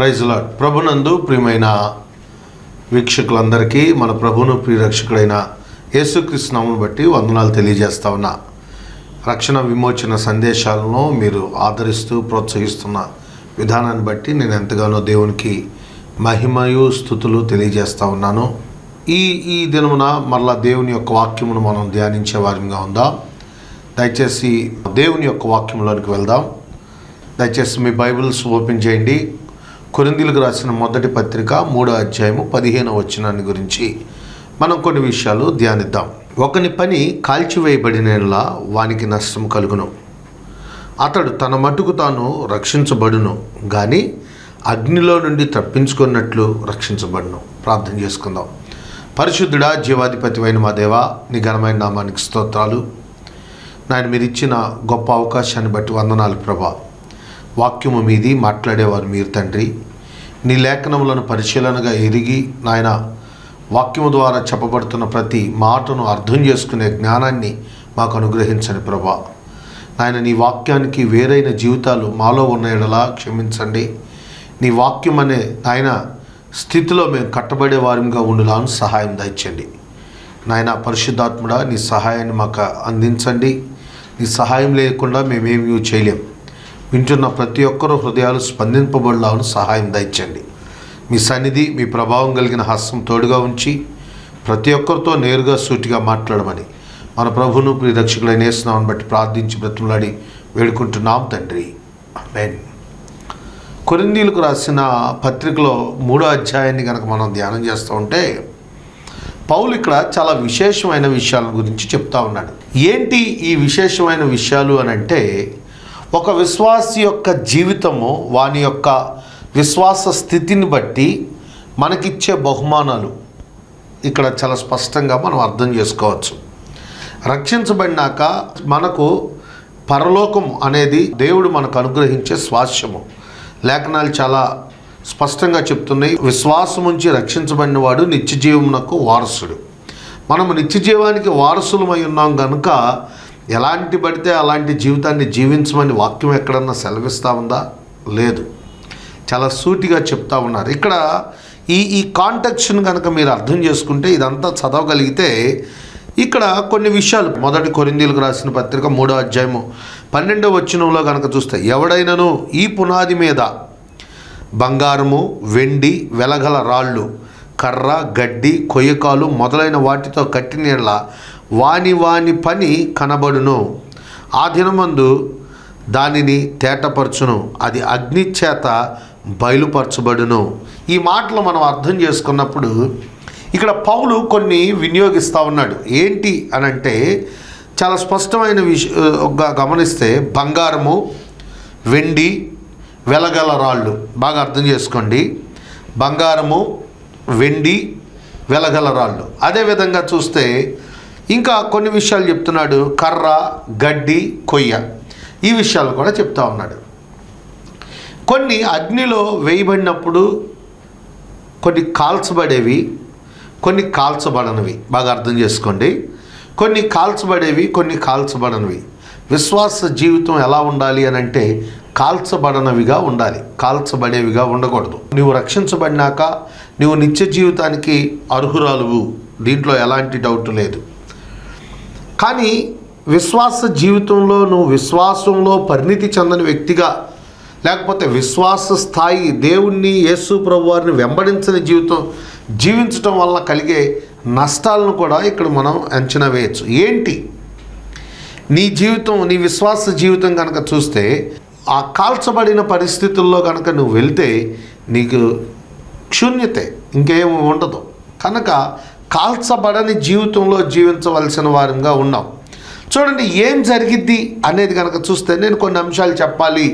Praise lord. ప్రభునందు ప్రియమైన వీక్షకులందరికీ మన ప్రభును ప్రియరక్షకుడైన యేసుకృష్ణమును బట్టి వందనాలు తెలియజేస్తా ఉన్నా. రక్షణ విమోచన సందేశాలను మీరు ఆదరిస్తూ ప్రోత్సహిస్తున్న విధానాన్ని బట్టి నేను ఎంతగానో దేవునికి మహిమయు స్థుతులు తెలియజేస్తా ఉన్నాను. ఈ ఈ దినమున మరలా దేవుని యొక్క వాక్యమును మనం ధ్యానించే వారిగా ఉందాం? దయచేసి దేవుని యొక్క వాక్యంలోనికి వెళ్దాం. దయచేసి మీ బైబిల్స్ ఓపెన్ చేయండి. కొరిందీలకు రాసిన మొదటి పత్రిక మూడో అధ్యాయము పదిహేనో వచనాన్ని గురించి మనం కొన్ని విషయాలు ధ్యానిద్దాం. ఒకని పని కాల్చివేయబడినలా వానికి నష్టం కలుగును. అతడు తన మటుకు తాను రక్షించబడును కానీ అగ్నిలో నుండి తప్పించుకున్నట్లు రక్షించబడును. ప్రార్థన చేసుకుందాం. పరిశుద్ధుడా జీవాధిపతి అయిన మా దేవా నీ ఘనమైన నామానికి స్తోత్రాలు. నాయన మీరు ఇచ్చిన గొప్ప అవకాశాన్ని బట్టి వందనాలు ప్రభా. వాక్యము మీది మాట్లాడేవారు మీరు తండ్రి. నీ లేఖనములను పరిశీలనగా ఎరిగి నాయన వాక్యము ద్వారా చెప్పబడుతున్న ప్రతి మాటను అర్థం చేసుకునే జ్ఞానాన్ని మాకు అనుగ్రహించని ప్రభా. నాయన నీ వాక్యానికి వేరైన జీవితాలు మాలో ఉన్న ఎడలా క్షమించండి. నీ వాక్యం అనే నాయన స్థితిలో మేము కట్టబడే వారిగా ఉండులాను సహాయం దయచండి నాయన పరిశుద్ధాత్ముడా నీ సహాయాన్ని మాకు అందించండి. నీ సహాయం లేకుండా మేమేమీ చేయలేం. వింటున్న ప్రతి ఒక్కరూ హృదయాలు స్పందింపబడలాను సహాయం దయచండి మీ సన్నిధి మీ ప్రభావం కలిగిన హస్తం తోడుగా ఉంచి ప్రతి ఒక్కరితో నేరుగా సూటిగా మాట్లాడమని మన ప్రభును ప్రియ రక్షకులైన వేస్తున్నామని బట్టి ప్రార్థించి బ్రతులాడి వేడుకుంటున్నాం తండ్రి. ఆమేన్. కొరిందీలకు రాసిన పత్రికలో మూడో అధ్యాయాన్ని కనుక మనం ధ్యానం చేస్తూ ఉంటే పౌలు ఇక్కడ చాలా విశేషమైన విషయాల గురించి చెప్తా ఉన్నాడు. ఏంటి ఈ విశేషమైన విషయాలు అని అంటే ఒక విశ్వాసి యొక్క జీవితము వాని యొక్క విశ్వాస స్థితిని బట్టి మనకిచ్చే బహుమానాలు. ఇక్కడ చాలా స్పష్టంగా మనం అర్థం చేసుకోవచ్చు. రక్షించబడినాక మనకు పరలోకం అనేది దేవుడు మనకు అనుగ్రహించే స్వాస్యము. లేఖనాలు చాలా స్పష్టంగా చెప్తున్నాయి. విశ్వాసం ఉంచి రక్షించబడిన వాడు వారసుడు. మనము నిత్యజీవానికి వారసులమై ఉన్నాం కనుక ఎలాంటి పడితే అలాంటి జీవితాన్ని జీవించమని వాక్యం ఎక్కడన్నా సెలవిస్తూ ఉందా? లేదు. చాలా సూటిగా చెప్తా ఉన్నారు. ఇక్కడ ఈ ఈ కాంటెక్షన్ కనుక మీరు అర్థం చేసుకుంటే ఇదంతా చదవగలిగితే ఇక్కడ కొన్ని విషయాలు మొదటి కొరిందీలకు రాసిన పత్రిక మూడో అధ్యాయము పన్నెండవ వచనంలో కనుక చూస్తే ఎవడైనను ఈ పునాది మీద బంగారము వెండి వెలగల రాళ్ళు కర్ర గడ్డి కొయ్యకాలు మొదలైన వాటితో కట్టినీళ్ళ వాని వాని పని కనబడును. ఆ దినమందు దానిని తేటపరచును. అది అగ్ని చేత బయలుపరచబడును. ఈ మాటలు మనం అర్థం చేసుకున్నప్పుడు ఇక్కడ పౌలు కొన్ని వినియోగిస్తూ ఉన్నాడు. ఏంటి అని అంటే చాలా స్పష్టమైన విష గమనిస్తే బంగారము వెండి వెలగల రాళ్ళు. బాగా అర్థం చేసుకోండి. బంగారము వెండి వెలగల రాళ్ళు. అదేవిధంగా చూస్తే ఇంకా కొన్ని విషయాలు చెప్తున్నాడు. కర్ర గడ్డి కొయ్య. ఈ విషయాలు కూడా చెప్తా ఉన్నాడు. కొన్ని అగ్నిలో వేయబడినప్పుడు కొన్ని కాల్చబడేవి కొన్ని కాల్చబడనివి. బాగా అర్థం చేసుకోండి. కొన్ని కాల్చబడేవి కొన్ని కాల్చబడనివి. విశ్వాస జీవితం ఎలా ఉండాలి అని అంటే కాల్చబడనవిగా ఉండాలి. కాల్చబడేవిగా ఉండకూడదు. నువ్వు రక్షించబడినాక నువ్వు నిత్య జీవితానికి అర్హురాలువు. దీంట్లో ఎలాంటి డౌట్ లేదు. కానీ విశ్వాస జీవితంలో నువ్వు విశ్వాసంలో పరిణితి చెందని వ్యక్తిగా లేకపోతే విశ్వాస స్థాయి దేవుణ్ణి యేసు ప్రభు వారిని వెంబడించని జీవితం జీవించటం వల్ల కలిగే నష్టాలను కూడా ఇక్కడ మనం అంచనా వేయచ్చు. ఏంటి? నీ జీవితం నీ విశ్వాస జీవితం కనుక చూస్తే ఆ కాల్చబడిన పరిస్థితుల్లో కనుక నువ్వు వెళ్తే నీకు శూన్యతే ఇంకేం ఉండదు. కనుక కాల్చబడని జీవితంలో జీవించవలసిన వారంగా ఉన్నాం. చూడండి ఏం జరిగిద్ది అనేది కనుక చూస్తే నేను కొన్ని అంశాలు చెప్పాలి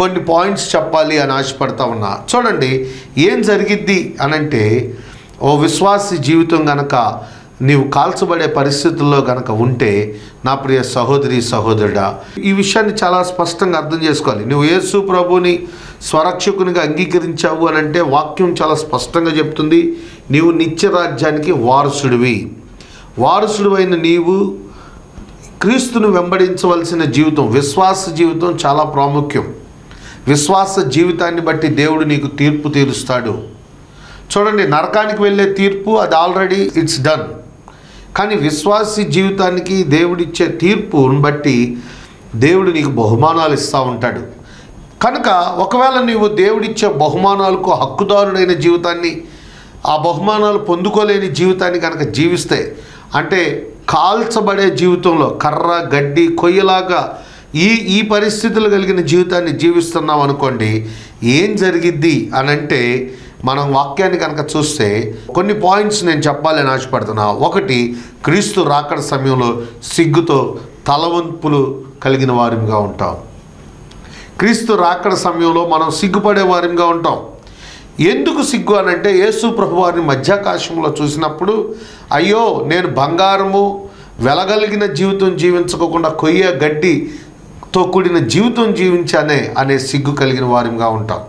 కొన్ని పాయింట్స్ చెప్పాలి అని ఆశపడతా ఉన్నా. చూడండి ఏం జరిగిద్ది అనంటే ఓ విశ్వాసి జీవితం గనక నీవు కాల్చబడే పరిస్థితుల్లో గనక ఉంటే నా ప్రియ సహోదరి సహోదరుడా ఈ విషయాన్ని చాలా స్పష్టంగా అర్థం చేసుకోవాలి. నువ్వు యేసు ప్రభుని స్వరక్షకునిగా అంగీకరించావు అని అంటే వాక్యం చాలా స్పష్టంగా చెప్తుంది. నీవు నిత్య రాజ్యానికి వారసుడివి. వారసుడివైన నీవు క్రీస్తును వెంబడించవలసిన జీవితం విశ్వాస జీవితం చాలా ప్రాముఖ్యం. విశ్వాస జీవితాన్ని బట్టి దేవుడు నీకు తీర్పు తీరుస్తాడు. చూడండి నరకానికి వెళ్ళే తీర్పు అది ఆల్రెడీ ఇట్స్ డన్. కానీ విశ్వాసి జీవితానికి దేవుడిచ్చే తీర్పును బట్టి దేవుడు నీకు బహుమానాలు ఇస్తూ ఉంటాడు. కనుక ఒకవేళ నీవు దేవుడిచ్చే బహుమానాలకు హక్కుదారుడైన జీవితాన్ని ఆ బహుమానాలు పొందుకోలేని జీవితాన్ని కనుక జీవిస్తే అంటే కాల్చబడే జీవితంలో కర్ర గడ్డి కొయ్యలాగా ఈ ఈ పరిస్థితులు కలిగిన జీవితాన్ని జీవిస్తున్నాం అనుకోండి ఏం జరిగిద్ది అని అంటే మనం వాక్యాన్ని కనుక చూస్తే కొన్ని పాయింట్స్ నేను చెప్పాలని ఆశపడుతున్నా. ఒకటి క్రీస్తు రాకడ సమయంలో సిగ్గుతో తలవంపులు కలిగిన వారిగా ఉంటాం. క్రీస్తు రాకడ సమయంలో మనం సిగ్గుపడే వారిగా ఉంటాం. ఎందుకు సిగ్గు అని అంటే యేసు ప్రభు వారిని మధ్యాకాశంలో చూసినప్పుడు అయ్యో నేను బంగారము వెలగలిగిన జీవితం జీవించకోకుండా కొయ్య గడ్డితో కూడిన జీవితం జీవించానే అనే సిగ్గు కలిగిన వారిగా ఉంటాం.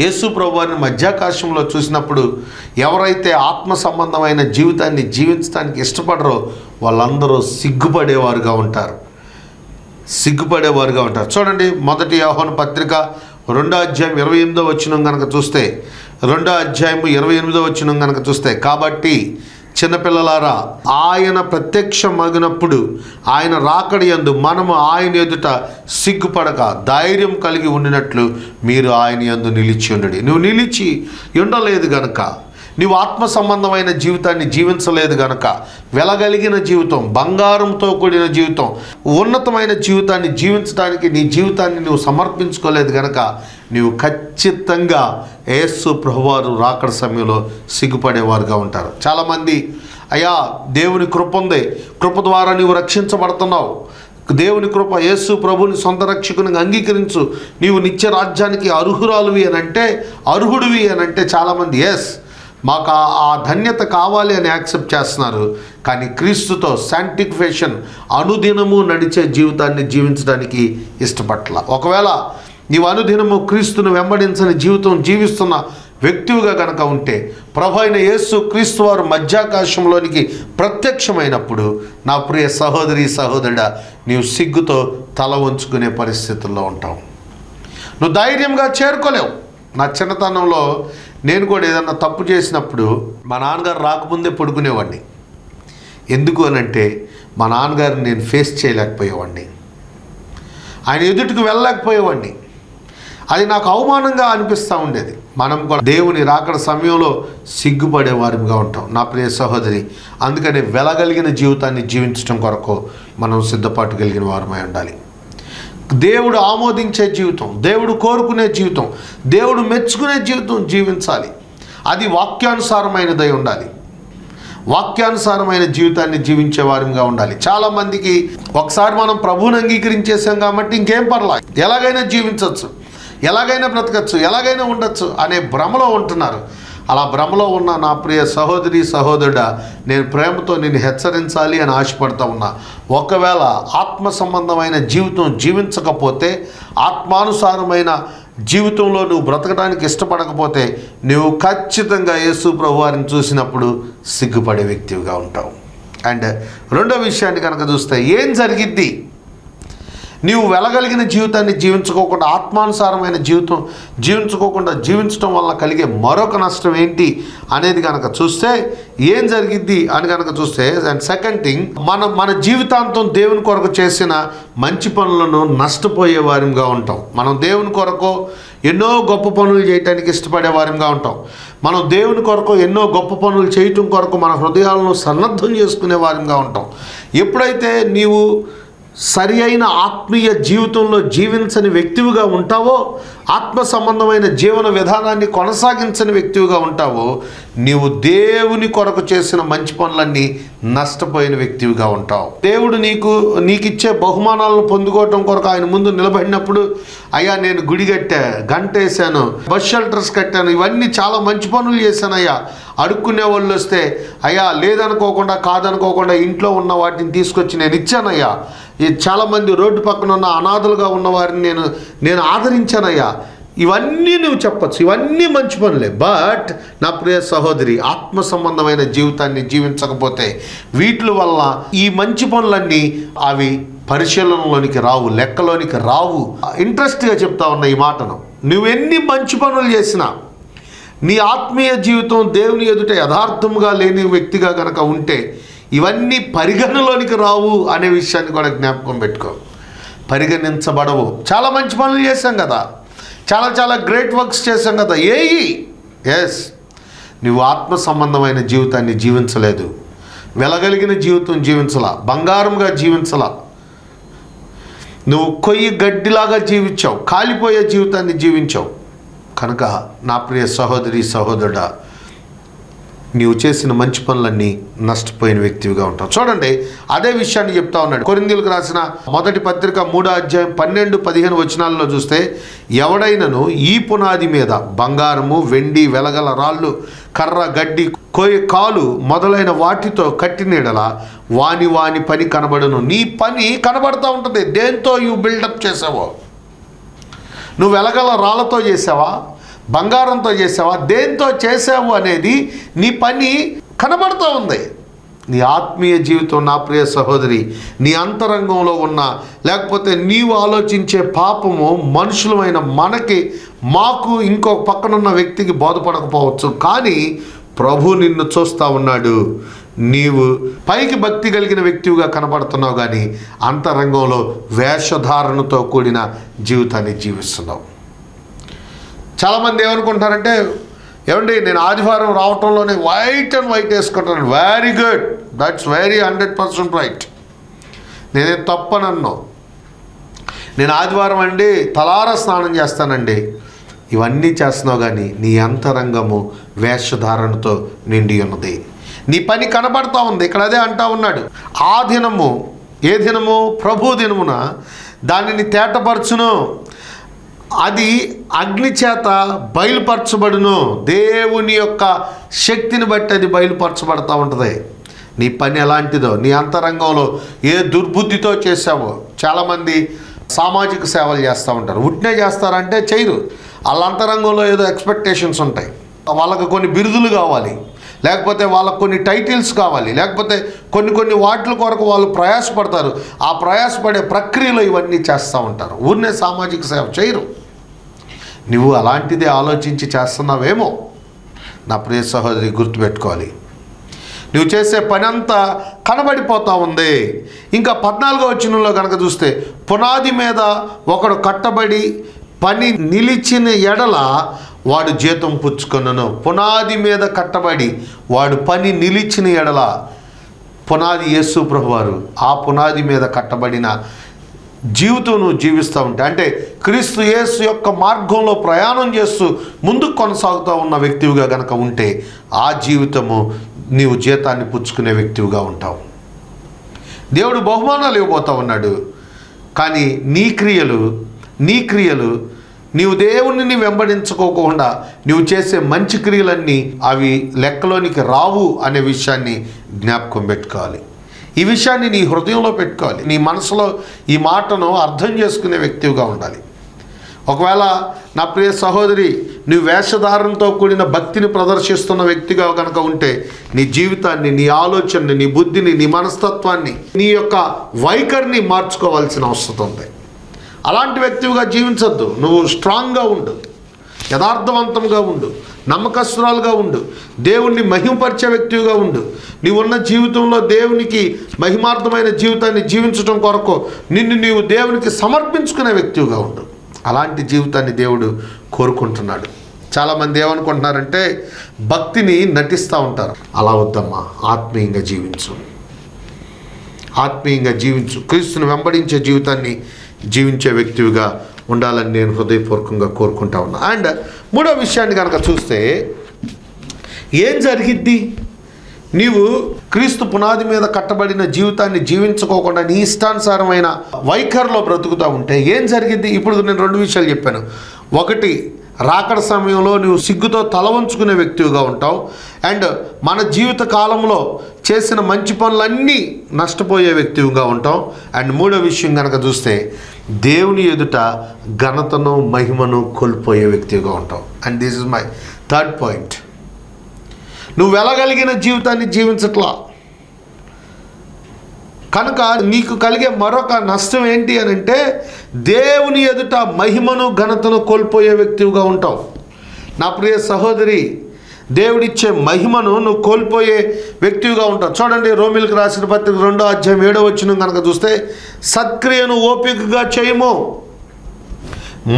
యేసు ప్రభు వారిని మధ్యాకాశంలో చూసినప్పుడు ఎవరైతే ఆత్మ సంబంధమైన జీవితాన్ని జీవించడానికి ఇష్టపడరో వాళ్ళందరూ సిగ్గుపడేవారుగా ఉంటారు. సిగ్గుపడేవారుగా ఉంటారు. చూడండి మొదటి యోహన పత్రిక రెండో అధ్యాయం ఇరవై ఎనిమిదో వచ్చిన కనుక చూస్తే రెండో అధ్యాయము ఇరవై ఎనిమిదో వచ్చిన కనుక చూస్తే కాబట్టి చిన్నపిల్లలారా ఆయన ప్రత్యక్షమగినప్పుడు ఆయన రాకడి యందు మనము ఆయన ఎదుట సిగ్గుపడక ధైర్యం కలిగి ఉండినట్లు మీరు ఆయన యందు నిలిచి ఉండడు. నువ్వు నిలిచి ఉండలేదు గనక నీవు ఆత్మ సంబంధమైన జీవితాన్ని జీవించలేదు గనక వెలగలిగిన జీవితం బంగారంతో కూడిన జీవితం ఉన్నతమైన జీవితాన్ని జీవించడానికి నీ జీవితాన్ని నువ్వు సమర్పించుకోలేదు గనక నీవు ఖచ్చితంగా యేసు ప్రభువారు రాకడ సమయంలో సిగ్గుపడేవారుగా ఉంటారు. చాలామంది అయ్యా దేవుని కృప ఉంది. కృప ద్వారా నీవు రక్షించబడుతున్నావు. దేవుని కృప యేసు ప్రభుని సొంత రక్షకుని అంగీకరించు. నీవు నిత్య రాజ్యానికి అర్హురాలువి అని అంటే అర్హుడివి అని అంటే చాలామంది ఎస్ మాకు ఆ ఆ ధన్యత కావాలి అని యాక్సెప్ట్ చేస్తున్నారు. కానీ క్రీస్తుతో శాంటిఫికేషన్ అనుదినము నడిచే జీవితాన్ని జీవించడానికి ఇష్టపట్ల ఒకవేళ నీవు అనుదినము క్రీస్తును వెంబడించని జీవితం జీవిస్తున్న వ్యక్తివిగా కనుక ఉంటే ప్రభు అయిన యేసు క్రీస్తు వారు మధ్యాకాశంలోనికి ప్రత్యక్షమైనప్పుడు నా ప్రియ సహోదరి సహోదరుడా నీవు సిగ్గుతో తల వంచుకునే పరిస్థితుల్లో ఉంటావు. నువ్వు ధైర్యంగా చేరుకోలేవు. నా చిన్నతనంలో నేను కూడా ఏదన్నా తప్పు చేసినప్పుడు మా నాన్నగారు రాకముందే పడుకునేవాడిని. ఎందుకు అనంటే మా నాన్నగారిని నేను ఫేస్ చేయలేకపోయేవాడిని. ఆయన ఎదుటికి వెళ్ళలేకపోయేవాడిని. అది నాకు అవమానంగా అనిపిస్తూ ఉండేది. మనం కూడా దేవుని రాకడ సమయంలో సిగ్గుపడే వారిగా ఉంటాం. నా ప్రియ సహోదరి అందుకని వెలగలిగిన జీవితాన్ని జీవించడం కొరకు మనం సిద్ధపాటు కలిగిన వారమై ఉండాలి. దేవుడు ఆమోదించే జీవితం దేవుడు కోరుకునే జీవితం దేవుడు మెచ్చుకునే జీవితం జీవించాలి. అది వాక్యానుసారమైనదై ఉండాలి. వాక్యానుసారమైన జీవితాన్ని జీవించే వారిగా ఉండాలి. చాలామందికి ఒకసారి మనం ప్రభువుని అంగీకరించేసాం కాబట్టి ఇంకేం పర్లా ఎలాగైనా జీవించవచ్చు ఎలాగైనా బ్రతకచ్చు ఎలాగైనా ఉండొచ్చు అనే భ్రమలో ఉంటున్నారు. అలా భ్రమలో ఉన్న నా ప్రియ సహోదరి సహోదరుడా నేను ప్రేమతో నేను హెచ్చరించాలి అని ఆశపడతా ఉన్నా. ఒకవేళ ఆత్మ సంబంధమైన జీవితం జీవించకపోతే ఆత్మానుసారమైన జీవితంలో నువ్వు బ్రతకడానికి ఇష్టపడకపోతే నువ్వు ఖచ్చితంగా యేసు ప్రభు వారిని చూసినప్పుడు సిగ్గుపడే వ్యక్తివిగా ఉంటావు. అండ్ రెండో విషయాన్ని కనుక చూస్తే ఏం జరిగిద్ది? నీవు వెళ్ళగలిగిన జీవితాన్ని జీవించుకోకుండా ఆత్మానుసారమైన జీవితం జీవించుకోకుండా జీవించడం వల్ల కలిగే మరొక నష్టం ఏంటి అనేది కనుక చూస్తే ఏం జరిగిద్ది అని కనుక చూస్తే అండ్ సెకండ్ థింగ్ మన మన జీవితాంతం దేవుని కొరకు చేసిన మంచి పనులను నష్టపోయే వారిగా ఉంటాం. మనం దేవుని కొరకు ఎన్నో గొప్ప పనులు చేయడానికి ఇష్టపడే వారిగా ఉంటాం. మనం దేవుని కొరకు ఎన్నో గొప్ప పనులు చేయటం కొరకు మన హృదయాలను సన్నద్ధం చేసుకునే వారిగా ఉంటాం. ఎప్పుడైతే నీవు సరి అయిన ఆత్మీయ జీవితంలో జీవించని వ్యక్తివిగా ఉంటావో ఆత్మ సంబంధమైన జీవన విధానాన్ని కొనసాగించని వ్యక్తివిగా ఉంటావో నీవు దేవుని కొరకు చేసిన మంచి పనులన్నీ నష్టపోయిన వ్యక్తివిగా ఉంటావు. దేవుడు నీకు నీకు ఇచ్చే బహుమానాలను పొందుకోవటం కొరకు ఆయన ముందు నిలబడినప్పుడు అయ్యా నేను గుడి కట్టా గంట వేసాను బస్ షెల్టర్స్ కట్టాను ఇవన్నీ చాలా మంచి పనులు చేశాను అయ్యా అడుక్కునే వాళ్ళు వస్తే అయ్యా లేదనుకోకుండా కాదనుకోకుండా ఇంట్లో ఉన్న వాటిని తీసుకొచ్చి నేను ఇచ్చానయ్యా. ఈ చాలామంది రోడ్డు పక్కన ఉన్న అనాథలుగా ఉన్న వారిని నేను నేను ఆదరించానయ్యా. ఇవన్నీ నువ్వు చెప్పచ్చు. ఇవన్నీ మంచి పనులే. బట్ నా ప్రియ సహోదరి ఆత్మ సంబంధమైన జీవితాన్ని జీవించకపోతే వీటి వల్ల ఈ మంచి పనులన్నీ అవి పరిశీలనలోనికి రావు లెక్కలోనికి రావు. ఇంట్రెస్ట్గా చెప్తా ఉన్న ఈ మాటను. నువ్వెన్ని మంచి పనులు చేసినా నీ ఆత్మీయ జీవితం దేవుని ఎదుట యథార్థంగా లేని వ్యక్తిగా కనుక ఉంటే ఇవన్నీ పరిగణలోనికి రావు అనే విషయాన్ని కూడా జ్ఞాపకం పెట్టుకో. పరిగణించబడవు. చాలా మంచి పనులు చేశాం కదా. చాలా చాలా గ్రేట్ వర్క్స్ చేశాం కదా. ఏయి ఎస్ నువ్వు ఆత్మ సంబంధమైన జీవితాన్ని జీవించలేదు. వెలగలిగిన జీవితం జీవించలా. బంగారంగా జీవించలా. నువ్వు కొయ్యి గడ్డిలాగా జీవించావు. కాలిపోయే జీవితాన్ని జీవించావు. కనుక నా ప్రియ సహోదరి సహోదరుడా నీవు చేసిన మంచి పనులన్నీ నష్టపోయిన వ్యక్తివిగా ఉంటావు. చూడండి అదే విషయాన్ని చెప్తా ఉన్నాడు. కొరిందీలకు రాసిన మొదటి పత్రిక మూడో అధ్యాయం పన్నెండు పదిహేను వచనాల్లో చూస్తే ఎవడైనను ఈ పునాది మీద బంగారము వెండి వెలగల రాళ్ళు కర్ర గడ్డి కోయ కాలు మొదలైన వాటితో కట్టినీడల వాని వాని పని కనబడును. నీ పని కనబడుతూ ఉంటుంది. దేంతో యూ బిల్డప్ చేసావో? నువ్వు వెలగల రాళ్ళతో చేసావా? బంగారంతో చేసావా? దేంతో చేసావు అనేది నీ పని కనబడుతూ ఉంది. నీ ఆత్మీయ జీవితం నా ప్రియ సహోదరి నీ అంతరంగంలో ఉన్న లేకపోతే నీవు ఆలోచించే పాపము మనుషులమైన మనకి మాకు ఇంకొక పక్కనున్న వ్యక్తికి బోధపడకపోవచ్చు. కానీ ప్రభు నిన్ను చూస్తూ ఉన్నాడు. నీవు పైకి భక్తి కలిగిన వ్యక్తిగా కనబడుతున్నావు కానీ అంతరంగంలో వేషధారణతో కూడిన జీవితాన్ని జీవిస్తున్నావు. చాలామంది ఏమనుకుంటారంటే ఏమండి నేను ఆదివారం రావటంలోనే వైట్ అండ్ వైట్ వేసుకుంటాను. Very good that's very hundred percent right నేనే తప్పనన్ను. నేను ఆదివారం అండి తలార స్నానం చేస్తానండి. ఇవన్నీ చేస్తున్నావు కానీ నీ అంతరంగము వేషధారణతో నిండి ఉన్నది. నీ పని కనబడతా ఉంది. ఇక్కడ అదే అంటా ఉన్నాడు. ఆ దినము ఏ దినము? ప్రభు దినమున దానిని తేటపరచును. అది అగ్ని చేత బయలుపరచబడును. దేవుని యొక్క శక్తిని బట్టి అది బయలుపరచబడతా ఉంటుంది. నీ పని ఎలాంటిదో నీ అంతరంగంలో ఏ దుర్బుద్ధితో చేసావో చాలామంది సామాజిక సేవలు చేస్తూ ఉంటారు. ఉట్నే చేస్తారంటే చేయరు. వాళ్ళ అంతరంగంలో ఏదో ఎక్స్పెక్టేషన్స్ ఉంటాయి. వాళ్ళకి కొన్ని బిరుదులు కావాలి. లేకపోతే వాళ్ళకు కొన్ని టైటిల్స్ కావాలి లేకపోతే కొన్ని కొన్ని వాటిల కొరకు వాళ్ళు ప్రయాసపడతారు. ఆ ప్రయాసపడే ప్రక్రియలో ఇవన్నీ చేస్తూ ఉంటారు. ఊరినే సామాజిక సేవ చేయరు. నువ్వు అలాంటిదే ఆలోచించి చేస్తున్నావేమో? నా ప్రియ సహోదరి గుర్తుపెట్టుకోవాలి. నువ్వు చేసే పని అంతా కనబడిపోతూ ఉంది. ఇంకా పద్నాలుగో వచ్చినంలో కనుక చూస్తే పునాది మీద ఒకడు కట్టబడి పని నిలిచిన ఎడల వాడు జీతం పుచ్చుకొనను. పునాది మీద కట్టబడి వాడు పని నిలిచిన ఎడల పునాది యేసు ప్రభువారు ఆ పునాది మీద కట్టబడిన జీవితం నువ్వు జీవిస్తూ ఉంటే అంటే క్రీస్తు యేసు యొక్క మార్గంలో ప్రయాణం చేస్తూ ముందుకు కొనసాగుతూ ఉన్న వ్యక్తివిగా గనక ఉంటే ఆ జీవితము నీవు జీతాన్ని పుచ్చుకునే వ్యక్తివిగా ఉంటావు. దేవుడు బహుమానాలు ఇవ్వబోతూ ఉన్నాడు. కానీ నీ క్రియలు నీ క్రియలు నీవు దేవుణ్ణి వెంబడించుకోకుండా నీవు చేసే మంచి క్రియలన్నీ అవి లెక్కలోనికి రావు అనే విషయాన్ని జ్ఞాపకం పెట్టుకోవాలి. ఈ విషయాన్ని నీ హృదయంలో పెట్టుకోవాలి. నీ మనసులో ఈ మాటను అర్థం చేసుకునే వ్యక్తిగా ఉండాలి. ఒకవేళ నా ప్రియ సహోదరి నీ వేషధారణతో కూడిన భక్తిని ప్రదర్శిస్తున్న వ్యక్తిగా కనుక ఉంటే నీ జీవితాన్ని నీ ఆలోచనని నీ బుద్ధిని నీ మనస్తత్వాన్ని నీ యొక్క వైఖరిని మార్చుకోవాల్సిన అవసరం ఉంది. అలాంటి వ్యక్తివిగా జీవించద్దు. నువ్వు స్ట్రాంగ్గా ఉండు. యథార్థవంతంగా ఉండు. నమ్మకస్తురాలుగా ఉండు. దేవుణ్ణి మహిమపరిచే వ్యక్తిగా ఉండు. నీవున్న జీవితంలో దేవునికి మహిమార్థమైన జీవితాన్ని జీవించడం కొరకు నిన్ను నీవు దేవునికి సమర్పించుకునే వ్యక్తిగా ఉండు. అలాంటి జీవితాన్ని దేవుడు కోరుకుంటున్నాడు. చాలామంది ఏమనుకుంటున్నారంటే భక్తిని నటిస్తూ ఉంటారు. అలా వద్దమ్మా ఆత్మీయంగా జీవించు. ఆత్మీయంగా జీవించు. క్రీస్తుని వెంబడించే జీవితాన్ని జీవించే వ్యక్తివిగా ఉండాలని నేను హృదయపూర్వకంగా కోరుకుంటా ఉన్నా. అండ్ మూడో విషయాన్ని కనుక చూస్తే ఏం జరిగిద్ది? నీవు క్రీస్తు పునాది మీద కట్టబడిన జీవితాన్ని జీవించుకోకుండా నీ ఇష్టానుసారమైన వైఖరిలో బ్రతుకుతూ ఉంటే ఏం జరిగిద్ది? ఇప్పుడు నేను రెండు విషయాలు చెప్పాను. ఒకటి రాకడ సమయంలో నువ్వు సిగ్గుతో తల వంచుకునే వ్యక్తివిగా ఉంటావు. అండ్ మన జీవిత కాలంలో చేసిన మంచి పనులన్నీ నష్టపోయే వ్యక్తివిగా ఉంటాం అండ్ మూడో విషయం కనుక చూస్తే దేవుని ఎదుట ఘనతను మహిమను కోల్పోయే వ్యక్తిగా ఉంటాం and this is my third point నువ్వు వెళ్ళగలిగిన జీవితాన్ని జీవించట్లా. కనుక నీకు కలిగే మరొక నష్టం ఏంటి అని అంటే దేవుని ఎదుట మహిమను ఘనతను కోల్పోయే వ్యక్తిగా ఉంటావు. నా ప్రియ సహోదరి దేవుడిచ్చే మహిమను నువ్వు కోల్పోయే వ్యక్తిగా ఉంటావు. చూడండి రోమిల్కి రాసిన పత్రిక రెండో అధ్యాయం ఏడో వచ్చిన కనుక చూస్తే సత్క్రియను ఓపికగా చేయము.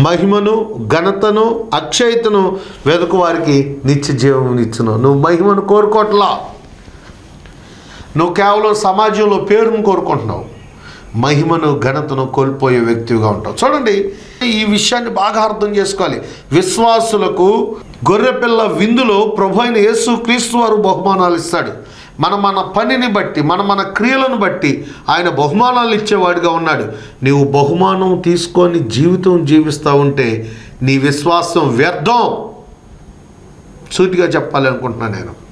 మహిమను ఘనతను అక్షయతను వెదకు వారికి నిత్య జీవం ఇచ్చును నువ్వు మహిమను కోరుకోవట్లా నువ్వు కేవలం సమాజంలో పేరును కోరుకుంటున్నావు. మహిమను ఘనతను కోల్పోయే వ్యక్తిగా ఉంటావు. చూడండి ఈ విషయాన్ని బాగా అర్థం చేసుకోవాలి. విశ్వాసులకు గొర్రెపిల్ల విందులో ప్రభు అయిన యేసు క్రీస్తు వారు బహుమానాలు ఇస్తాడు. మన మన పనిని బట్టి మన మన క్రియలను బట్టి ఆయన బహుమానాలు ఇచ్చేవాడిగా ఉన్నాడు. నీవు బహుమానం తీసుకొని జీవితం జీవిస్తూ ఉంటే నీ విశ్వాసం వ్యర్థం. సూటిగా చెప్పాలి అనుకుంటున్నాను నేను.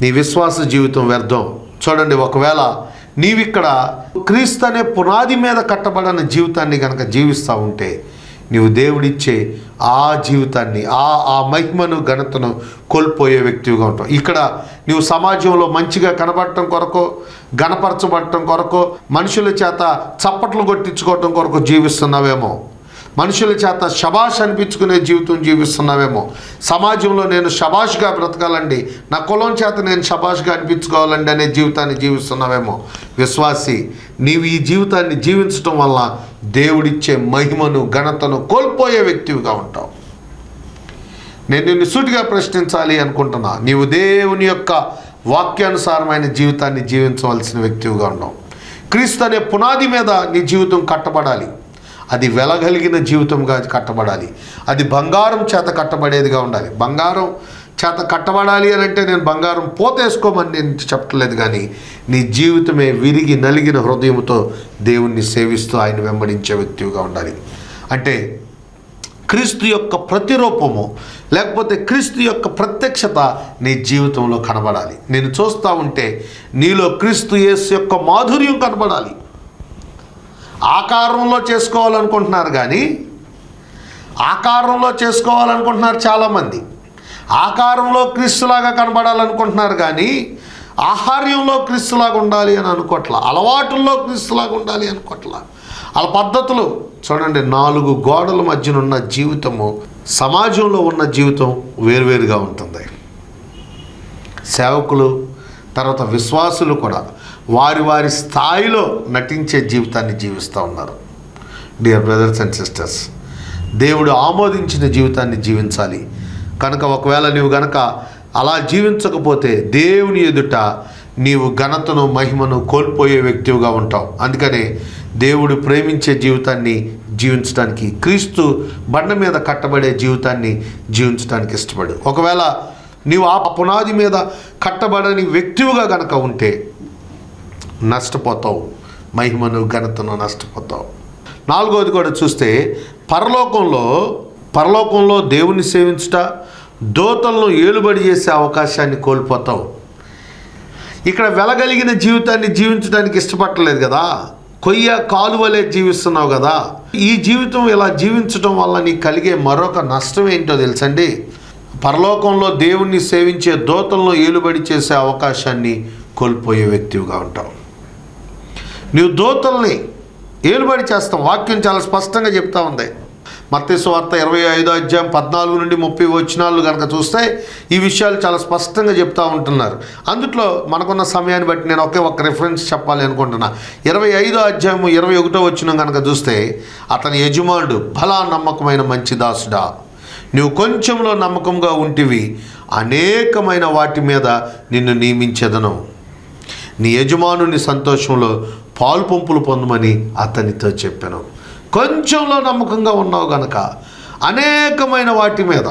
నీ విశ్వాస జీవితం వ్యర్థం. చూడండి ఒకవేళ నీవిక్కడ క్రీస్తు అనే పునాది మీద కట్టబడిన జీవితాన్ని కనుక జీవిస్తూ ఉంటే నీవు దేవుడిచ్చే ఆ జీవితాన్ని ఆ ఆ మహిమను ఘనతను కోల్పోయే వ్యక్తిగా ఉంటావు. ఇక్కడ నీవు సమాజంలో మంచిగా కనబడటం కొరకు గణపరచబడటం కొరకు మనుషుల చేత చప్పట్లు కొట్టించుకోవటం కొరకు జీవిస్తున్నావేమో. మనుషుల చేత షబాష్ అనిపించుకునే జీవితం జీవిస్తున్నావేమో. సమాజంలో నేను షబాష్గా బ్రతకాలండి. నా కులం చేత నేను షబాష్గా అనిపించుకోవాలండి అనే జీవితాన్ని జీవిస్తున్నావేమో. విశ్వాసి నీవు ఈ జీవితాన్ని జీవించటం వల్ల దేవుడిచ్చే మహిమను ఘనతను కోల్పోయే వ్యక్తివిగా ఉంటావు. నేను నిన్ను సూటిగా ప్రశ్నించాలి అనుకుంటున్నా. నీవు దేవుని యొక్క వాక్యానుసారమైన జీవితాన్ని జీవించవలసిన వ్యక్తివిగా ఉన్నావు. క్రీస్తు అనే పునాది మీద నీ జీవితం కట్టబడాలి. అది వెలగలిగిన జీవితంగా కట్టబడాలి. అది బంగారం చేత కట్టబడేదిగా ఉండాలి. బంగారం చేత కట్టబడాలి అని అంటే నేను బంగారం పోతేసుకోమని నేను చెప్పట్లేదు కానీ నీ జీవితమే విరిగి నలిగిన హృదయంతో దేవుణ్ణి సేవిస్తూ ఆయన వెంబడించే వ్యక్తిగా ఉండాలి. అంటే క్రీస్తు యొక్క ప్రతిరూపము లేకపోతే క్రీస్తు యొక్క ప్రత్యక్షత నీ జీవితంలో కనబడాలి. నేను చూస్తూ ఉంటే నీలో క్రీస్తు యేసు యొక్క మాధుర్యం కనబడాలి. ఆకారంలో చేసుకోవాలనుకుంటున్నారు కానీ ఆకారంలో చేసుకోవాలనుకుంటున్నారు చాలామంది. ఆకారంలో క్రీస్తులాగా కనబడాలనుకుంటున్నారు కానీ ఆహార్యంలో క్రీస్తులాగా ఉండాలి అని అనుకోట్ల. అలవాటుల్లో క్రీస్తులాగా ఉండాలి అనుకోట్ల. వాళ్ళ పద్ధతులు చూడండి నాలుగు గోడల మధ్యన ఉన్న జీవితము సమాజంలో ఉన్న జీవితం వేరువేరుగా ఉంటుంది. సేవకులు తర్వాత విశ్వాసులు కూడా. వారి వారి స్థాయిలో నటించే జీవితాన్ని జీవిస్తూ ఉన్నారు. డియర్ బ్రదర్స్ అండ్ సిస్టర్స్ దేవుడు ఆమోదించిన జీవితాన్ని జీవించాలి. కనుక ఒకవేళ నీవు గనక అలా జీవించకపోతే దేవుని ఎదుట నీవు ఘనతను మహిమను కోల్పోయే వ్యక్తిగా ఉంటావు. అందుకనే దేవుడు ప్రేమించే జీవితాన్ని జీవించడానికి క్రీస్తు బండ మీద కట్టబడే జీవితాన్ని జీవించడానికి ఇష్టపడు. ఒకవేళ నీవు ఆ పునాది మీద కట్టబడని వ్యక్తివుగా గనక ఉంటే నష్టపోతావు. మహిమను ఘనతను నష్టపోతావు. నాలుగవది కూడా చూస్తే పరలోకంలో పరలోకంలో దేవుని సేవించుట దోతలను ఏలుబడి చేసే అవకాశాన్ని కోల్పోతావు. ఇక్కడ వెలగలిగిన జీవితాన్ని జీవించడానికి ఇష్టపడలేదు కదా. కొయ్య కాలువలే జీవిస్తున్నావు కదా. ఈ జీవితం ఇలా జీవించడం వల్ల నీకు కలిగే మరొక నష్టం ఏంటో తెలుసండి? పరలోకంలో దేవుణ్ణి సేవించే దోతలను ఏలుబడి చేసే అవకాశాన్ని కోల్పోయే వ్యక్తిగా ఉంటావు. నీవు దూతల్ని ఏలుబడి చేస్తాం. వాక్యం చాలా స్పష్టంగా చెప్తా ఉంది. మత్తేసు వార్త ఇరవై ఐదో అధ్యాయం పద్నాలుగు నుండి ముప్పై వచ్చినాళ్ళు కనుక చూస్తే ఈ విషయాలు చాలా స్పష్టంగా చెప్తూ ఉంటున్నారు. అందుట్లో మనకున్న సమయాన్ని బట్టి నేను ఒకే ఒక రిఫరెన్స్ చెప్పాలి అనుకుంటున్నా. ఇరవై ఐదో అధ్యాయము ఇరవై ఒకటో వచ్చిన కనుక చూస్తే అతని యజమానుడు బలా నమ్మకమైన మంచి దాసుడా. నువ్వు కొంచెంలో నమ్మకంగా ఉంటివి. అనేకమైన వాటి మీద నిన్ను నియమించదను. నీ యజమానుని సంతోషంలో పాలు పంపులు పొందమని అతనితో చెప్పాను. కొంచెంలో నమ్మకంగా ఉన్నావు గనక అనేకమైన వాటి మీద.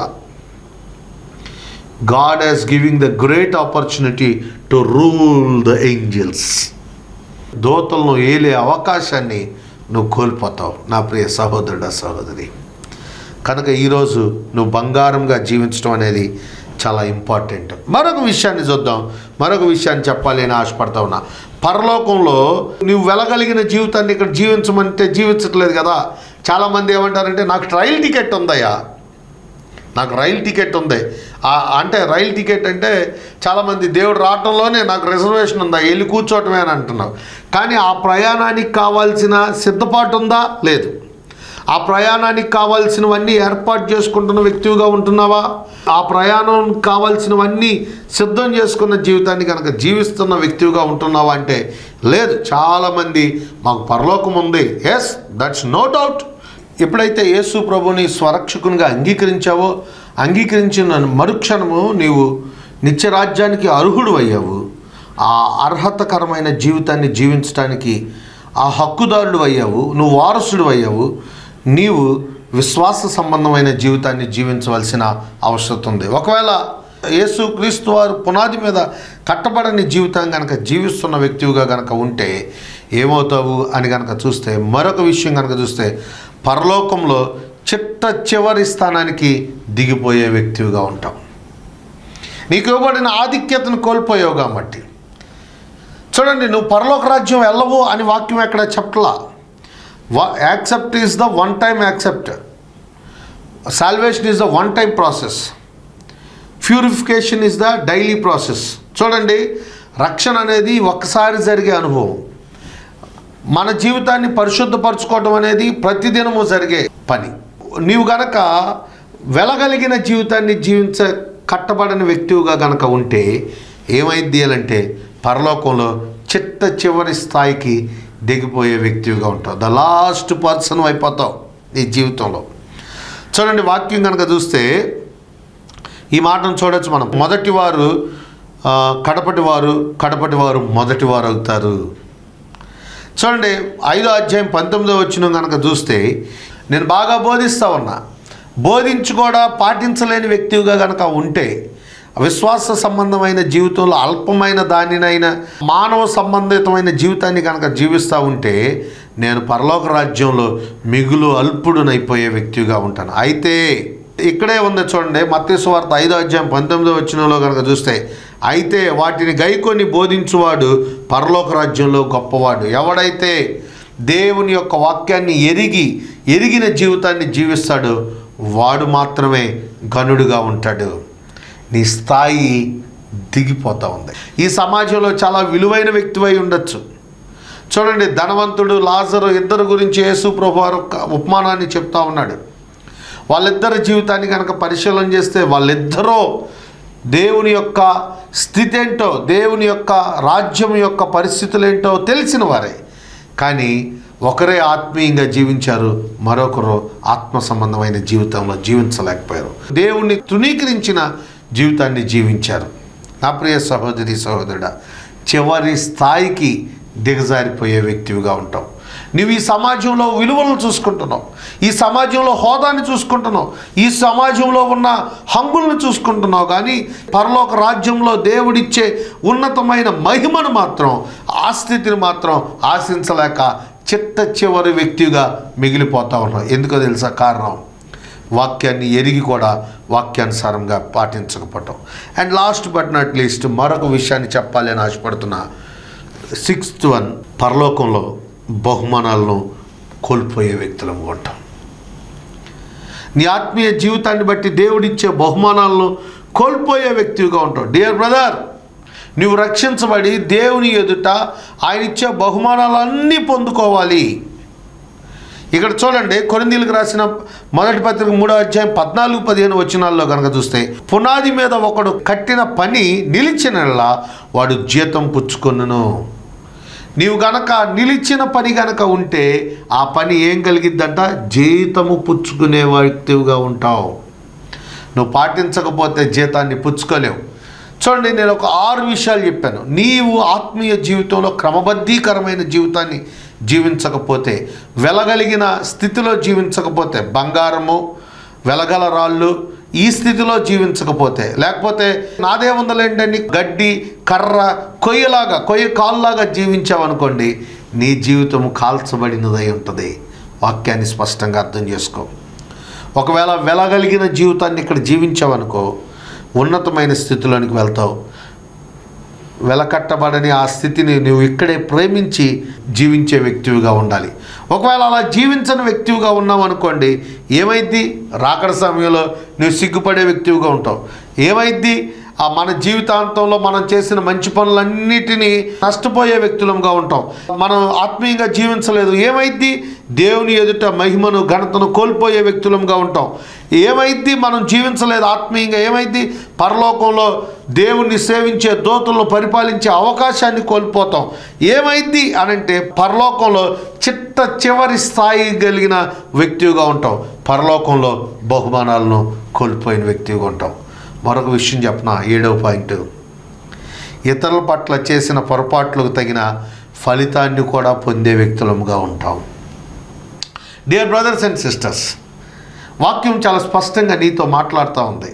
God has giving the great opportunity to rule the angels దోతలను ఏలే అవకాశాన్ని నువ్వు కోల్పోతావు నా ప్రియ సహోదరుడ సహోదరి. కనుక ఈరోజు నువ్వు బంగారంగా జీవించడం అనేది చాలా ఇంపార్టెంట్ మరొక విషయాన్ని చూద్దాం. మరొక విషయాన్ని చెప్పాలి అని ఆశపడతా ఉన్నా. పరలోకంలో నువ్వు వెళ్ళగలిగిన జీవితాన్ని ఇక్కడ జీవించమంటే జీవించట్లేదు కదా. చాలామంది ఏమంటారంటే నాకు ట్రయల్ టికెట్ ఉందయ్యా. నాకు రైలు టికెట్ ఉంది. అంటే రైలు టికెట్ అంటే చాలామంది దేవుడు రావటంలోనే నాకు రిజర్వేషన్ ఉందా? వెళ్ళి కూర్చోవటమే అని అంటున్నావు. కానీ ఆ ప్రయాణానికి కావాల్సిన సిద్ధపాటు ఉందా? లేదు. ఆ ప్రయాణానికి కావాల్సినవన్నీ ఏర్పాటు చేసుకుంటున్న వ్యక్తిగా ఉంటున్నావా? ఆ ప్రయాణం కావాల్సినవన్నీ సిద్ధం చేసుకున్న జీవితాన్ని కనుక జీవిస్తున్న వ్యక్తిగా ఉంటున్నావా అంటే లేదు చాలామంది మాకు పరలోకం ఉంది. ఎస్ దట్స్ నో డౌట్ ఎప్పుడైతే యేసు ప్రభుని స్వరక్షకునిగా అంగీకరించావో అంగీకరించిన మరుక్షణము నీవు నిత్యరాజ్యానికి అర్హుడు అయ్యావు. ఆ అర్హతకరమైన జీవితాన్ని జీవించడానికి ఆ హక్కుదారుడు అయ్యావు. నువ్వు వారసుడు అయ్యావు. నీవు విశ్వాస సంబంధమైన జీవితాన్ని జీవించవలసిన అవసరం ఉంది. ఒకవేళ యేసు క్రీస్తు వారు పునాది మీద కట్టబడని జీవితం కనుక జీవిస్తున్న వ్యక్తిగా కనుక ఉంటే ఏమవుతావు అని కనుక చూస్తే మరొక విషయం కనుక చూస్తే పరలోకంలో చిట్ట చివరి స్థానానికి దిగిపోయే వ్యక్తిగా ఉంటాం నీకు ఇవ్వబడిన ఆధిక్యతను కోల్పోయావు కాబట్టి. చూడండి నువ్వు పరలోక రాజ్యం వెళ్ళవు అని వాక్యం ఎక్కడ చెప్పలా accept is the one time accept salvation is the one time process purification is the daily process చూడండి రక్షణ అనేది ఒక్కసారి జరిగే అనుభవం. మన జీవితాన్ని పరిశుద్ధపరచుకోవడం అనేది ప్రతిదినము జరిగే పని. నీవు గనక వెలగలిగిన జీవితాన్ని జీవించ కట్టబడని వ్యక్తిగా గనక ఉంటే ఏమైంది అంటే పరలోకంలో చిట్ట చివరి స్థాయికి దిగిపోయే వ్యక్తిగా ఉంటావు. ద లాస్ట్ పర్సన్ అయిపోతావు నీ జీవితంలో. చూడండి వాక్యం కనుక చూస్తే ఈ మాటను చూడొచ్చు మనం. మొదటి వారు కడపటి వారు కడపటి వారు మొదటి వారు అవుతారు. చూడండి ఐదో అధ్యాయం పంతొమ్మిదో వచ్చిన కనుక చూస్తే నేను బాగా బోధిస్తా ఉన్నా. బోధించి కూడా పాటించలేని వ్యక్తిగా కనుక ఉంటే విశ్వాస సంబంధమైన జీవితంలో అల్పమైన దానినైనా మానవ సంబంధితమైన జీవితాన్ని కనుక జీవిస్తూ ఉంటే నేను పరలోక రాజ్యంలో మిగులు అల్పుడునైపోయే వ్యక్తిగా ఉంటాను. అయితే ఇక్కడే ఉంది చూడండి మత్తేసు వార్త ఐదో అధ్యాయం పంతొమ్మిదో వచ్చినలో కనుక చూస్తే అయితే వాటిని గైకొని బోధించువాడు పరలోక రాజ్యంలో గొప్పవాడు. ఎవడైతే దేవుని యొక్క వాక్యాన్ని ఎరిగి ఎరిగిన జీవితాన్ని జీవిస్తాడో వాడు మాత్రమే గనుడుగా ఉంటాడు. నీ స్థాయి దిగిపోతూ ఉంది. ఈ సమాజంలో చాలా విలువైన వ్యక్తివై ఉండొచ్చు. చూడండి ధనవంతుడు లాజరు ఇద్దరు గురించి యేసు ప్రభు వారు ఉపమానాన్ని చెప్తా ఉన్నాడు. వాళ్ళిద్దరి జీవితాన్ని కనుక పరిశీలన చేస్తే వాళ్ళిద్దరూ దేవుని యొక్క స్థితి ఏంటో దేవుని యొక్క రాజ్యం యొక్క పరిస్థితులు ఏంటో తెలిసిన వారే. కానీ ఒకరే ఆత్మీయంగా జీవించారు మరొకరు ఆత్మ సంబంధమైన జీవితంలో జీవించలేకపోయారు. దేవుణ్ణి తృణీకరించిన జీవితాన్ని జీవించారు. నా ప్రియ సహోదరి సహోదరుడా చివరి స్థాయికి దిగజారిపోయే వ్యక్తివిగా ఉంటావు. నువ్వు ఈ సమాజంలో విలువలను చూసుకుంటున్నావు. ఈ సమాజంలో హోదాని చూసుకుంటున్నావు. ఈ సమాజంలో ఉన్న హంగులను చూసుకుంటున్నావు. కానీ పరలోక రాజ్యంలో దేవుడిచ్చే ఉన్నతమైన మహిమను మాత్రం ఆ స్థితిని మాత్రం ఆశించలేక చిట్ట చివరి వ్యక్తిగా మిగిలిపోతా ఉన్నావు. ఎందుకో తెలుసా కారణం? వాక్యాన్ని ఎరిగి కూడా వాక్యానుసారంగా పాటించకపోవటం. And last but not least మరొక విషయాన్ని చెప్పాలి అని ఆశపడుతున్నా సిక్స్త్ వన్ పరలోకంలో బహుమానాలను కోల్పోయే వ్యక్తులం ఉంటాం నీ ఆత్మీయ జీవితాన్ని బట్టి దేవుడిచ్చే బహుమానాలను కోల్పోయే వ్యక్తిగా ఉంటావు డియర్ బ్రదర్ నువ్వు రక్షించబడి దేవుని ఎదుట ఆయన ఇచ్చే బహుమానాలన్నీ పొందుకోవాలి. ఇక్కడ చూడండి కొరిందీలకు రాసిన మొదటి పత్రిక మూడో అధ్యాయం పద్నాలుగు పదిహేను వచనాల్లో కనుక చూస్తే పునాది మీద ఒకడు కట్టిన పని నిలిచినలా వాడు జీతం పుచ్చుకొనును. నీవు గనక నిలిచిన పని గనక ఉంటే ఆ పని ఏం కలిగిద్దంట? జీతము పుచ్చుకునే వ్యక్తివిగా ఉంటావు. నువ్వు పాటించకపోతే జీతాన్ని పుచ్చుకోలేవు. చూడండి నేను ఒక ఆరు విషయాలు చెప్పాను. నీవు ఆత్మీయ జీవితంలో క్రమబద్ధీకరమైన జీవితాన్ని జీవించకపోతే వెలగలిగిన స్థితిలో జీవించకపోతే బంగారము వెలగల రాళ్ళు ఈ స్థితిలో జీవించకపోతే లేకపోతే నాదే ఉందలేంటని గడ్డి కర్ర కొయ్యలాగా కొయ్య కాల్లాగా జీవించావనుకోండి నీ జీవితం కాల్చబడినదై ఉంటుంది. వాక్యాన్ని స్పష్టంగా అర్థం చేసుకో. ఒకవేళ వెలగలిగిన జీవితాన్ని ఇక్కడ జీవించావనుకో ఉన్నతమైన స్థితిలోనికి వెళ్తావు. వెలకట్టబడని ఆ స్థితిని నువ్వు ఇక్కడే ప్రేమించి జీవించే వ్యక్తివిగా ఉండాలి. ఒకవేళ అలా జీవించని వ్యక్తివిగా ఉన్నావు అనుకోండి ఏమైద్ది? రాకడ సమయంలో నువ్వు సిగ్గుపడే వ్యక్తివిగా ఉంటావు. ఏమైద్ది? మన జీవితాంతంలో మనం చేసిన మంచి పనులన్నిటినీ నష్టపోయే వ్యక్తులంగా ఉంటాం. మనం ఆత్మీయంగా జీవించలేదు. ఏమైద్ది? దేవుని ఎదుట మహిమను ఘనతను కోల్పోయే వ్యక్తులంగా ఉంటాం. ఏమైద్ది? మనం జీవించలేదు ఆత్మీయంగా. ఏమైద్ది? పరలోకంలో దేవుణ్ణి సేవించే దోతులను పరిపాలించే అవకాశాన్ని కోల్పోతాం. ఏమైద్ది అనంటే పరలోకంలో చిట్ట చివరి స్థాయి కలిగిన వ్యక్తిగా ఉంటాం. పరలోకంలో బహుమానాలను కోల్పోయిన వ్యక్తిగా ఉంటాం. మరొక విషయం చెప్పిన? ఏడవ పాయింట్. ఇతరుల పట్ల చేసిన పొరపాట్లకు తగిన ఫలితాన్ని కూడా పొందే వ్యక్తులముగా ఉంటాం డియర్ బ్రదర్స్ అండ్ సిస్టర్స్ వాక్యం చాలా స్పష్టంగా నీతో మాట్లాడుతూ ఉంది.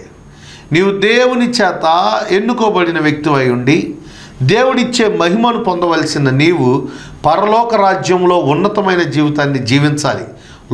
నీవు దేవుని చేత ఎన్నుకోబడిన వ్యక్తి అయి ఉండి దేవుడిచ్చే మహిమను పొందవలసిన నీవు పరలోక రాజ్యంలో ఉన్నతమైన జీవితాన్ని జీవించాలి.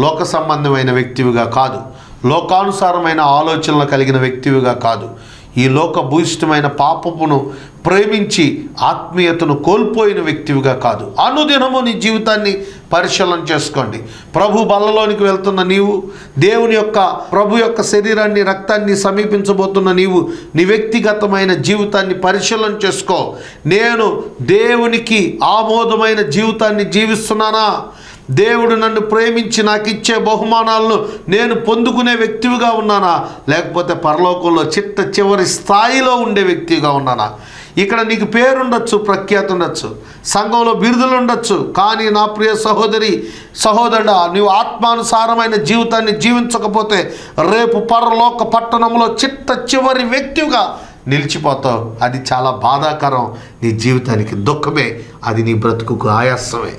లోక సంబంధమైన వ్యక్తివిగా కాదు లోకానుసారమైన ఆలోచనలు కలిగిన వ్యక్తివిగా కాదు. ఈ లోక భూయిష్టమైన పాపమును ప్రేమించి ఆత్మీయతను కోల్పోయిన వ్యక్తివిగా కాదు. అనుదినము నీ జీవితాన్ని పరిశీలన చేసుకోండి. ప్రభు బల్లలోనికి వెళ్తున్న నీవు దేవుని యొక్క ప్రభు యొక్క శరీరాన్ని రక్తాన్ని సమీపించబోతున్న నీవు నీ వ్యక్తిగతమైన జీవితాన్ని పరిశీలన చేసుకో. నేను దేవునికి ఆమోదమైన జీవితాన్ని జీవిస్తున్నానా? దేవుడు నన్ను ప్రేమించి నాకు ఇచ్చే బహుమానాలను నేను పొందుకునే వ్యక్తివిగా ఉన్నానా? లేకపోతే పరలోకంలో చిట్ట చివరి స్థాయిలో ఉండే వ్యక్తిగా ఉన్నానా? ఇక్కడ నీకు పేరుండొచ్చు ప్రఖ్యాతి ఉండొచ్చు సంఘంలో బిరుదులు ఉండొచ్చు కానీ నా ప్రియ సహోదరి సహోదరుడా నీవు ఆత్మానుసారమైన జీవితాన్ని జీవించకపోతే రేపు పరలోక పట్టణంలో చిట్ట చివరి వ్యక్తిగా నిలిచిపోతావు. అది చాలా బాధాకరం. నీ జీవితానికి దుఃఖమే అది నీ బ్రతుకుకు ఆయాసమే.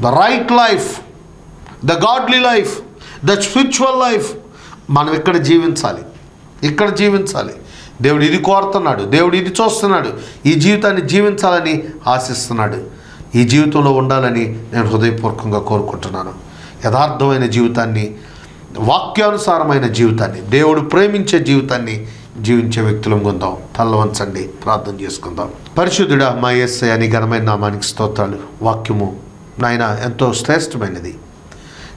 The right life the godly life the spiritual life మనం ఇక్కడ జీవించాలి. ఇక్కడ జీవించాలి. దేవుడు ఇది కోరుతున్నాడు దేవుడు ఇది చూస్తున్నాడు. ఈ జీవితాన్ని జీవించాలని ఆశిస్తున్నాడు. ఈ జీవితంలో ఉండాలని నేను హృదయపూర్వకంగా కోరుకుంటున్నాను. యథార్థమైన జీవితాన్ని వాక్యానుసారమైన జీవితాన్ని దేవుడు ప్రేమించే జీవితాన్ని జీవించే వ్యక్తులం కొందాం తల్లవంచండి ప్రార్థన చేసుకుందాం. పరిశుద్ధుడా మా ఎస్ఐ అని ఘనమైన నామానికి స్తోత్రాలు వాక్యము నాయన ఎంతో శ్రేష్టమైనది.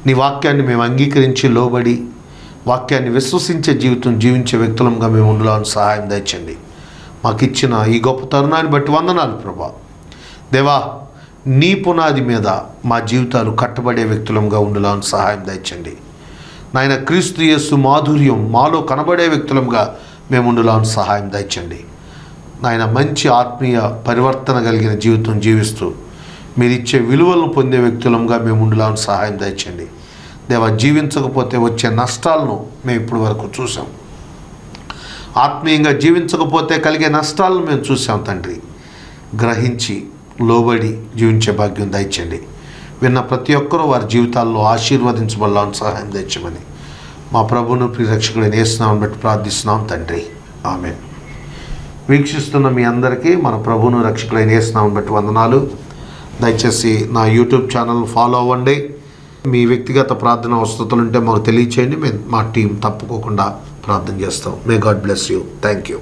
నీ వాక్యాన్ని మేము అంగీకరించి లోబడి వాక్యాన్ని విశ్వసించే జీవితం జీవించే వ్యక్తులంగా మేము ఉండాలని సహాయం దయచండి. మాకు ఇచ్చిన ఈ గొప్ప తరుణాన్ని బట్టి వందనాలు ప్రభా. దేవా నీ పునాది మీద మా జీవితాలు కట్టబడే వ్యక్తులంగా ఉండాలని సహాయం దయచండి. నాయన క్రీస్తు యేసు మాధుర్యం మాలో కనబడే వ్యక్తులంగా మేము ఉండాలని సహాయం దయచండి. నాయన మంచి ఆత్మీయ పరివర్తన కలిగిన జీవితం జీవిస్తూ మీరు ఇచ్చే విలువలను పొందే వ్యక్తులంగా మేము ఉండాలని సహాయం దయచండి దేవ జీవించకపోతే వచ్చే నష్టాలను మేము ఇప్పటి వరకు చూసాం ఆత్మీయంగా జీవించకపోతే కలిగే నష్టాలను మేము చూసాం తండ్రి. గ్రహించి లోబడి జీవించే భాగ్యం దయచండి విన్న ప్రతి ఒక్కరూ వారి జీవితాల్లో ఆశీర్వదించబడాలని సహాయం తెచ్చమని మా ప్రభును ప్రిరక్షకుడు నేస్తున్నామని బట్టి ప్రార్థిస్తున్నాం తండ్రి. ఆమె వీక్షిస్తున్న మీ అందరికీ మన ప్రభును రక్షకుడైన నేస్తున్నామని బట్టి వందనాలు. దయచేసి నా యూట్యూబ్ ఛానల్ ఫాలో అవ్వండి. మీ వ్యక్తిగత ప్రార్థన వసతులు ఉంటే మాకు తెలియచేయండి. మేము మా టీం తప్పుకోకుండా ప్రార్థన చేస్తాం. May God bless you thank you